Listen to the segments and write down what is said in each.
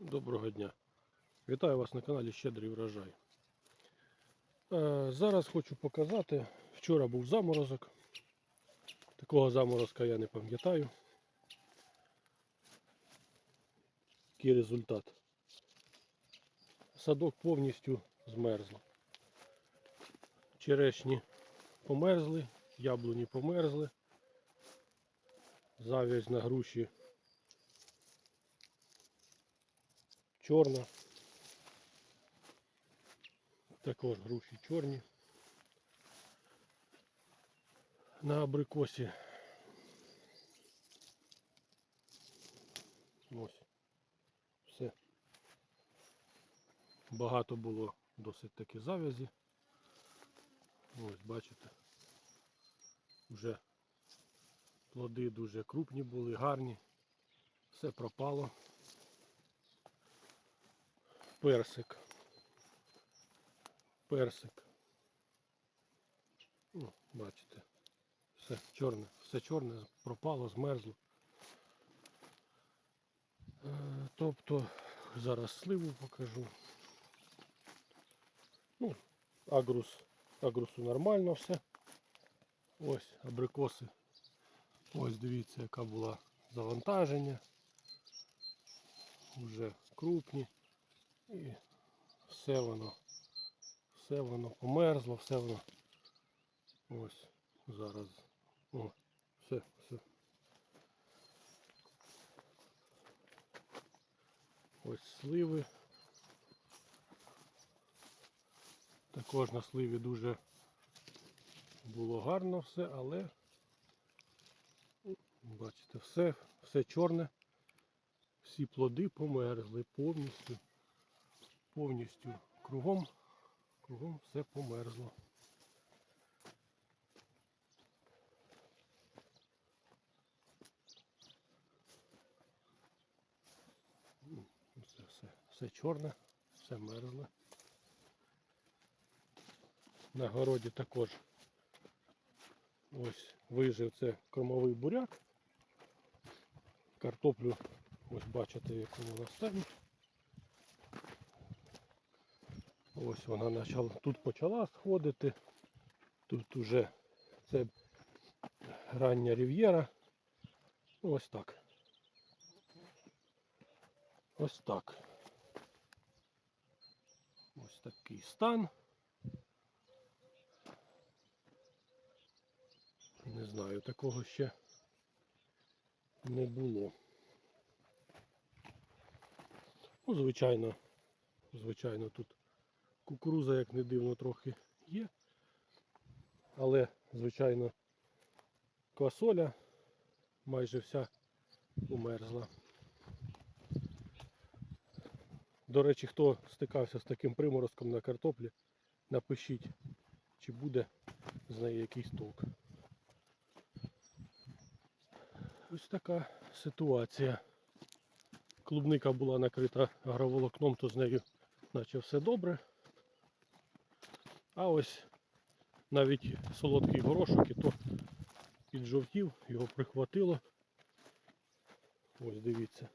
Доброго дня. Вітаю вас на каналі Щедрий врожай. Е, Зараз хочу показати. Вчора був заморозок. Такого заморозка я не пам'ятаю. Який результат. Садок повністю змерзло. Черешні померзли, яблуні померзли. Завязь на груші чорна. Також груші чорні. На абрикосі. Ось. Все. Багато було досить таки завязі. Ось, бачите. Вже плоди дуже крупні були, гарні. Все пропало персик. Персик. Ну, бачите. Все чорне, все чорне, пропало, змерзло. Е, Тобто зараз сливу покажу. Ну, агрус, агрусу нормально все. Ось абрикоси. Ось дивіться, яка була завантаження. Вже крупні. І все воно, все воно померзло, все воно. Ось зараз. О, все, все. Ось сливи. Також на сливі дуже було гарно все, але бачите, все, все чорне. Всі плоди померзли повністю повністю кругом, кругом все померзло. Ну, Це все, все чорне, все мерзле. На городі також ось вижив це кормовий буряк. Картоплю ось бачите, в якому вона стані. Ось вона почала, тут почала сходити. Тут уже це рання рів'єра. Ось так. Ось так. Ось такий стан. Не знаю, такого ще не було. Ну, звичайно, звичайно, тут Кукуруза, як не дивно, трохи є. Але, звичайно, квасоля майже вся умерзла. До речі, хто стикався з таким приморозком на картоплі, напишіть, чи буде з неї якийсь толк. Ось така ситуація. Клубника була накрита агроволокном, то з нею наче все добре. А ось навіть солодкий горошок і то піджовтів, його прихватило. Ось дивіться.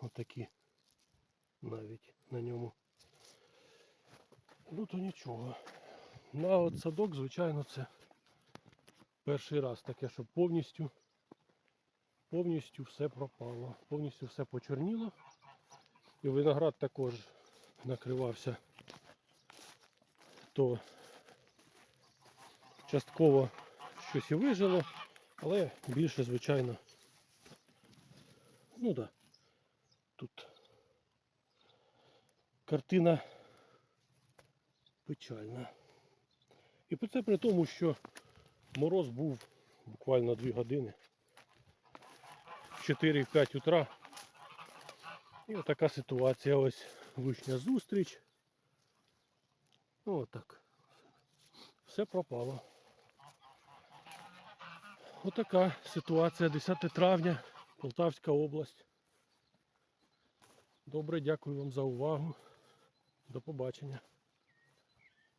Отакі навіть на ньому. Ну то нічого. На от садок, звичайно, це перший раз таке, що повністю повністю все пропало, повністю все почорніло. І виноград також накривався то частково щось і вижило, але більше, звичайно, ну да, тут картина печальна. І це при тому, що мороз був буквально 2 години. 4-5 утра. І отака ситуація. Ось вишня зустріч. Отак. Все пропало. Отака ситуація 10 травня, Полтавська область. Добре, дякую вам за увагу. До побачення.